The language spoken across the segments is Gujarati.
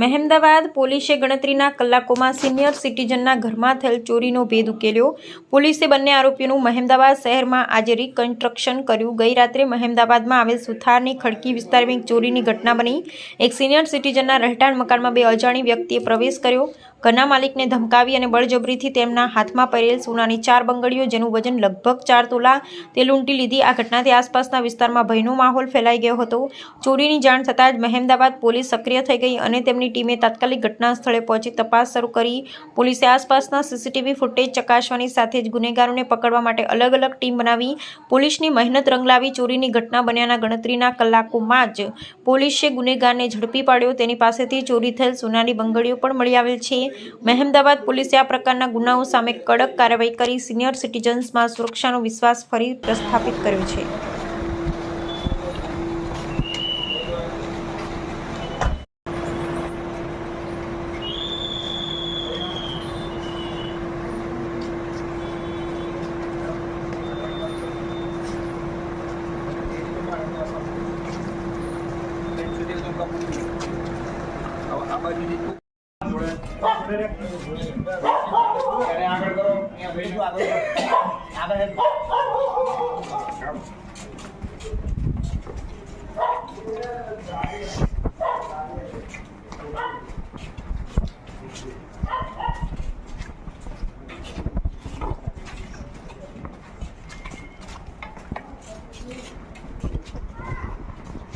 મહેમદાવાદ પોલીસે ગણતરીના કલાકોમાં સિનિયર સિટીઝનના ઘરમાં થયેલ ચોરીનો ભેદ ઉકેલ્યો. પોલીસે બંને આરોપીઓનું મહેમદાવાદ શહેરમાં આજે રિકન્સ્ટ્રક્શન કર્યું. ગઈ રાત્રે મહેમદાવાદમાં આવેલ સુથારની ખડકી વિસ્તારમાં એક ચોરીની ઘટના બની. એક સિનિયર સિટીઝનના રહેઠાણ મકાનમાં બે અજાણી વ્યક્તિએ પ્રવેશ કર્યો. ઘરના માલિકને ધમકાવી અને બળજબરીથી તેમના હાથમાં પહેરેલ સોનાની ચાર બંગડીઓ, જેનું વજન લગભગ ચાર તોલા, તે લૂંટી લીધી. આ ઘટનાથી આસપાસના વિસ્તારમાં ભયનો માહોલ ફેલાઈ ગયો હતો. ચોરીની જાણ થતાં જ મહેમદાબાદ પોલીસ સક્રિય થઈ ગઈ અને તેમની ટીમે તાત્કાલિક ઘટના સ્થળે પહોંચી તપાસ શરૂ કરી. પોલીસે આસપાસના સીસીટીવી ફૂટેજ ચકાસવાની સાથે જ ગુનેગારોને પકડવા માટે અલગ અલગ ટીમ બનાવી, પોલીસની મહેનત રંગ લાવી ચોરીની ઘટના બન્યાના ગણતરીના કલાકોમાં જ પોલીસે ગુનેગારને ઝડપી પાડ્યો. તેની પાસેથી ચોરી થયેલ સોનાની બંગડીઓ પણ મળી આવેલ છે. મહેમદાવાદ પોલીસે આ પ્રકારના ગુનાઓ સામે કડક કાર્યવાહી કરી સિનિયર સિટીઝન્સમાં સુરક્ષાનો વિશ્વાસ ફરી પ્રસ્થાપિત કર્યો છે.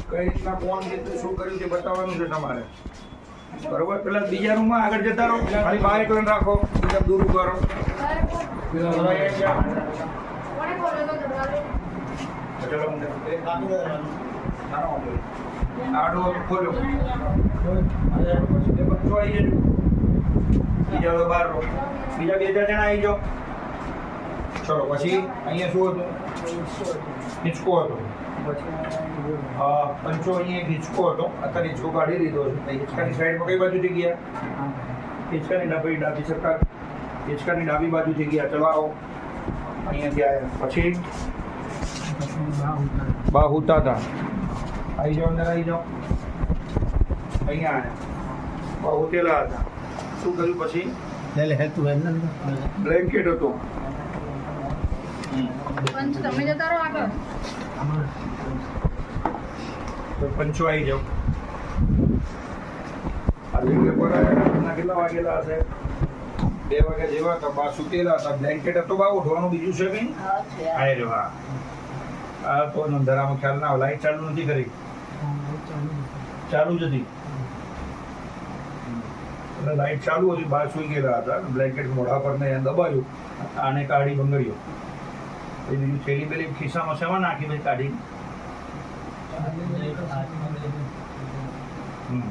કઈ રીતના કોણ કેટલું શું કર્યું છે બતાવવાનું છે તમારે? બરોબર, પેલા બીજા રૂમમાં આગળ જતા રહો. ખાલી બહાર એકલા રાખો. બીજા દૂર ઊભા રહો. આવી જજો બીજા તો બહાર બીજા બે ચાર જણા આવી જાઓ. ચલો, પછી અહીંયા શું હતું? હિંચકો હતો. પંચો અહીંયા એક હિંચકો હતો. અત્યારે હિંચકો કાઢી દીધો છે. હિંચકાની સાઈડમાં કઈ બાજુ જગ્યા? હિંચકાની ડાબી ડાબી સરકાર. હિંચકાની ડાબી બાજુ જગ્યા. ચલો આવો. અહીંયાથી પછી? બાહુતા હતા આવી જાઓ અંદર આવી જાઓ. અહીંયા આવ્યા બા હુતેલા હતા. શું કર્યું પછી? બ્લેન્કેટ હતો. પંચ તમે જતા રહો આગળ. તો પંચો આવી જાવ આજે પેપર કેટલા વાગેલા હશે? બે વાગે જેવા હતા. બા સુતેલા હતા. બ્લેન્કેટ હતો. બા ઉઠવાનું બીજું છે કઈ? હા રે આ તો અંધારામાં ખ્યાલ ના લાઈટ ચાલુ નથી કરી. ચાલુ જ હતી. એટલે લાઈટ ચાલુ હતી. બહાર સુઈ ગયેલા હતા. બ્લેન્કેટ મોઢા પર ને દબાયું. આને કાઢી બંગડ્યો એ બીજું થેલી બેલી ખિસ્સામાં સેવા નાખી ભાઈ કાઢી. હમ.